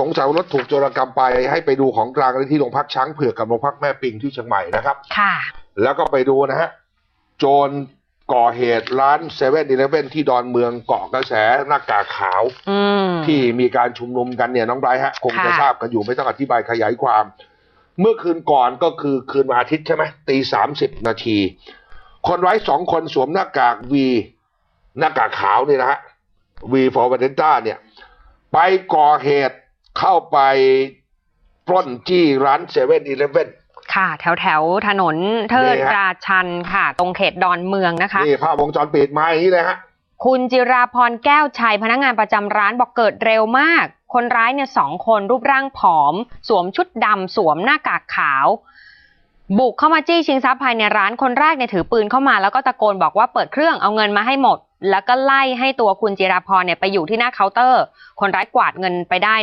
สงสัยว่ารถถูกโจรกรรมไปให้ไปดูของกลางที่โรงพักช้างเผือกกับโรงพักแม่ปิงที่เชียงใหม่นะครับ ค่ะ แล้วก็ไปดูนะฮะ โจรก่อเหตุร้านเซเว่นอีเลฟเว่นที่ดอนเมืองเกาะกระแสหน้ากากขาว อืม ที่มีการชุมนุมกันเนี่ยน้องไบรท์ฮะ คงจะค่ะ ทราบกันอยู่ไม่ต้องอธิบายขยายความ เมื่อคืนก่อนก็คือคืนวันอาทิตย์ใช่ไหมตีสามสิบนาที คนร้ายสองคนสวมหน้ากากวีหน้ากากขาวนี่นะฮะวีฟอร์ว d เ n ต้าเนี่ย ไปก่อเหตุ เข้าไปปล้นจี้ร้านเซเว่นอีเลฟเว่นค่ะ แถวแถวๆถนนเทินี่ดฮะราชันค่ะ ตรงเขตดอนเมืองนะคะนี่ภาพวงจรปิดมาอย่างนี้เลยฮะคุณจิราพรแก้วชัยพนักงานประจำร้านบอกเกิดเร็วมาก คนร้ายเนี่ยสองคนรูปร่างผอม สวมชุดดำสวมหน้ากากขาว บุกเข้ามาจี้ชิงทรัพย์ภายในร้านคนแรกเนี่ยถือปืนเข้ามาแล้วก็ตะโกนบอกว่าเปิดเครื่องเอาเงินมาให้หมด แล้วก็ไล่ให้ตัวคุณจิราพรเนี่ยไปอยู่ที่หน้าเคาน์เตอร์ คนร้ายกวาดเงินไปได้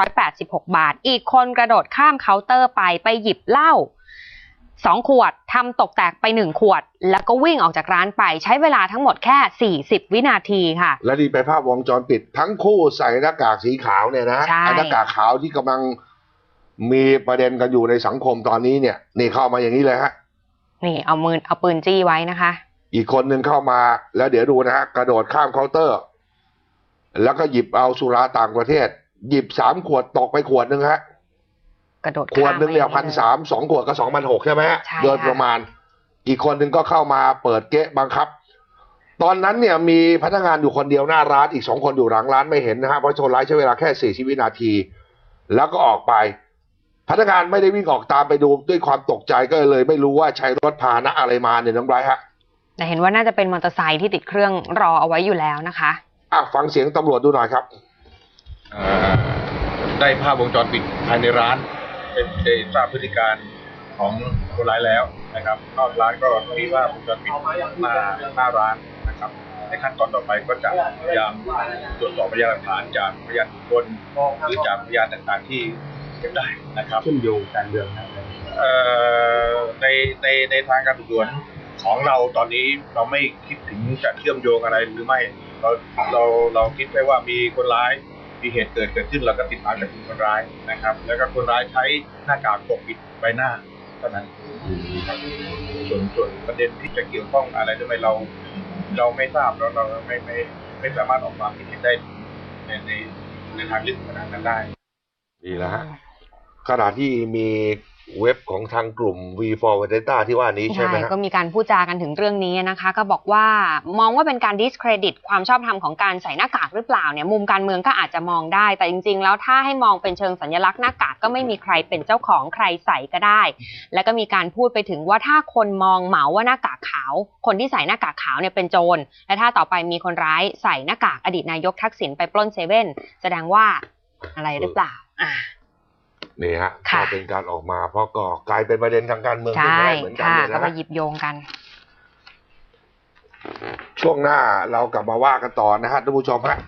1,586 บาท อีกคนกระโดดข้ามเคาน์เตอร์ไปไปหยิบเหล้าสองขวดทำตกแตกไปหนึ่งขวด แล้วก็วิ่งออกจากร้านไปใช้เวลาทั้งหมดแค่ 40 วินาทีค่ะ และนี่ไปนภาพวงจรปิดทั้งคู่ใส่หน้ากากสีขาวเนี่ยนะใช่ไอ้หน้ากากขาวที่กำลังมีประเด็นกันอยู่ในสังคมตอนนี้เนี่ย นี่เข้ามาอย่างนี้เลยฮะนี่เอามือเอาปืนจี้ไว้นะคะ อีกคนหนึ่งเข้ามาแล้วเดี๋ยวดูนะฮะกระโดดข้ามเคาน์เตอร์ แล้วก็หยิบเอาสุราต่างประเทศ หยิบสามขวดตกไปขวดหนึ่งฮะกระโดดขวดหนึ่งเนี่ยข้พันมไปสามสองขวดก็สองพันหกใช่ไหมฮะใช่โดยค่ะประมาณ อีกคนหนึ่งก็เข้ามาเปิดเก๊ะบังคับ ตอนนั้นเนี่ยมีพนักงานอยู่คนเดียวหน้าร้านอีกสองคนอยู่หลังร้านไม่เห็นนะฮะเพราะชนร้ายใช้เวลาแค่สี่สิบวินาที แล้วก็ออกไปพนักงานไม่ได้วิ่งออกตามไปดูด้วยความตกใจก็เลย ไม่รู้ว่าใช้รถพาหนะอะไรมาเนี่ยน้องไบรท์ฮะ แต่เห็นว่าน่าจะเป็นมอเตอร์ไซค์ที่ติดเครื่องรอเอาไว้อยู่แล้วนะคะอะฟังเสียงตำรวจดูหน่อยครับเอ่อได้ภาพวงจรปิดภายในร้าน เป็นได้ทราบพฤติการของคนร้ายแล้วนะครับนอกร้านก็มีภาพวงจรปิดหน้าหน้าร้านนะครับ ในขั้นตอนต่อไปก็จะพยายามตรวจสอบพยานหลักฐานจากพยานบุคคลหรือจากพยานต่างๆที่เก็บได้นะครับเชื่อมโยงการเมืองนะเอ่อในในในทางการสืบสวน ของเราตอนนี้เราไม่คิดถึงจะเชื่อมโยงอะไรหรือไม่ เราเราเราคิดไว้ว่ามีคนร้ายมีเหตุเกิดเกิดขึ้นเราก็ติดตามจับกลุ่มคนร้ายนะครับ แล้วก็คนร้ายใช้หน้ากากปกปิดใบหน้าเท่านั้นครับส่วนส่วนประเด็นที่จะเกี่ยวข้องอะไรทำไมเรา เราไม่ทราบเราเราไม่ไม่ไม่สามารถออกความคิดเห็นได้ในในในทางลึกขนาดนั้นได้นี่แหละฮะขณะที่มี เว็บของทางกลุ่ม V for Vendetta ที่ว่านี้ใช่ไหมฮะก็มีการพูดจากันถึงเรื่องนี้นะคะ ก็บอกว่ามองว่าเป็นการ discredit ความชอบธรรมของการใส่หน้ากากหรือเปล่าเนี่ยมุมการเมืองก็อาจจะมองได้ แต่จริง ๆ แล้วถ้าให้มองเป็นเชิงสัญลักษณ์หน้ากากก็ไม่มีใครเป็นเจ้าของใครใส่ก็ได้ แล้วก็มีการพูดไปถึงว่าถ้าคนมองเหมาว่าหน้ากากขาว คนที่ใส่หน้ากากขาวเนี่ยเป็นโจรและถ้าต่อไปมีคนร้ายใส่หน้ากากอดีตนายกทักษิณไปปล้นเซเว่นแสดงว่าอะไรหรือเปล่าอ่า นี่ฮะค่ะก็เป็นการออกมา เพราะก็กลายเป็นประเด็นทางการเมืองขึ้นใช่มาได้เหมือนกันค่ะเลยก็นะไปฮะหยิบโยงกัน ช่วงหน้าเรากลับมาว่ากันต่อนะฮะท่านผู้ชมฮะ